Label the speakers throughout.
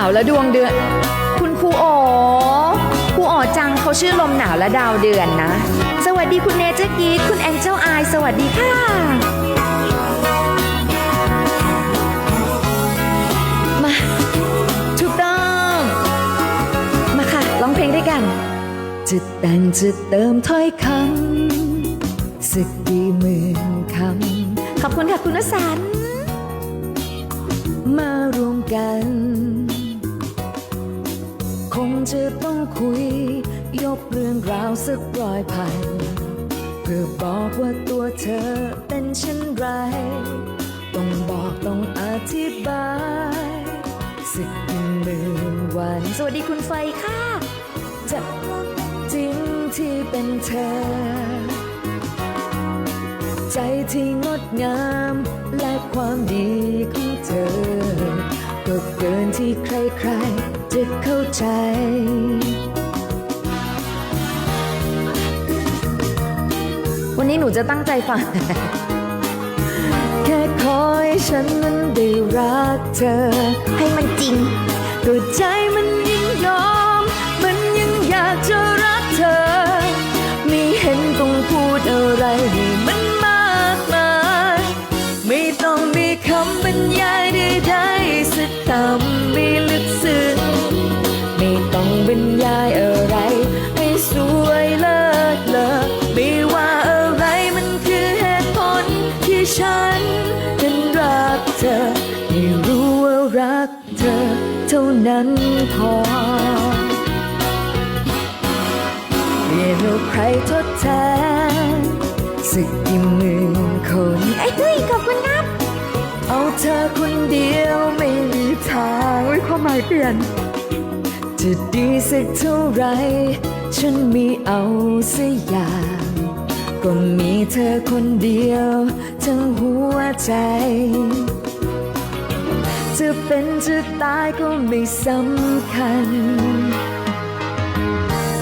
Speaker 1: าวและดวงเดือน คุณครูโอครูโอจังเขาชื่อลมหนาวและดาวเดือนนะ สวัสดีคุณเนเจอร์กีดคุณแองเจิลไอสวัสดีค่ะ มาถูกต้อง มาค่ะร้องเพลงด้วยกัน จะแต่งจะเติมถ้อยคำสักกี่หมื่นคำขอบคุณค่ะคุณวสันต์มารวมกัน คงจะต้องคุย ยกเรื่องราวสักร้อยพัน เพื่อบอกว่าตัวเธอเป็นเช่นไร ต้องบอกต้องอธิบายสักกี่หมื่นวัน สวัสดีคุณไฟค่ะ จะจริงที่เป็นเธอ ใจที่งดงามและความดีของเธอก็เกินที่ใครๆ จะเข้าใจ วันนี้หนูจะตั้งใจฟัง แค่คอยฉันนั้นได้รักเธอ ให้มันจริงก็ใจมันยิ่งยอม มันยังอยากจะรักเธอ ไม่เห็นต้องพูดอะไรให้มัน เธอเท่านั้นพอเรียนเอาใครทดแทนสักกี่หมื่นคนไอ้เฮ้ยขอบคุณครับเอาเธอคนเดียวไม่มีทางไว้ความหมายเปลี่ยนจะดีสักเท่าไร ฉันมีเอาสักอย่างก็มีเธอคนเดียวทั้งหัวใจ จะเป็นจะตายก็ไม่สำคัญ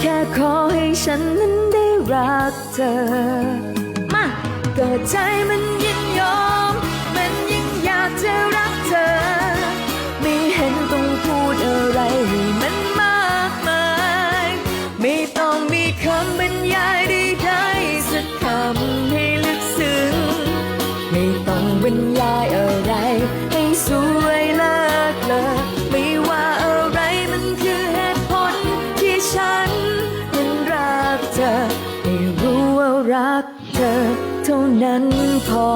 Speaker 1: แค่ขอให้ฉันนั้นได้รักเธอ มาเกิดใจมันยินยอม มันยิ่งอยากจะรักเธอ ไม่เห็นต้องพูดอะไรให้มันมากมาย ไม่ต้องมีคำบรรยาย รักเธอเท่านั้นพอ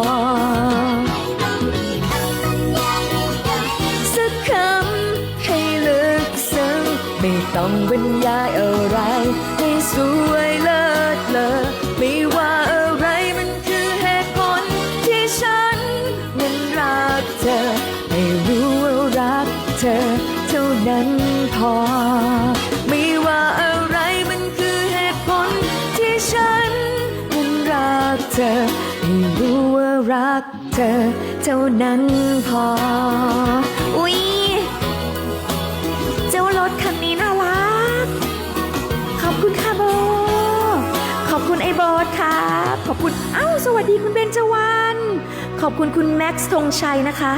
Speaker 1: รักเธอเท่านั้นพอ อุ๊ย เจ้ารถคันนี้น่ารัก ขอบคุณค่ะโบ ขอบคุณไอ้โบสครับ ขอบคุณ เอ้า สวัสดีคุณเบนจวัน ขอบคุณคุณแม็กซ์ธงชัยนะคะ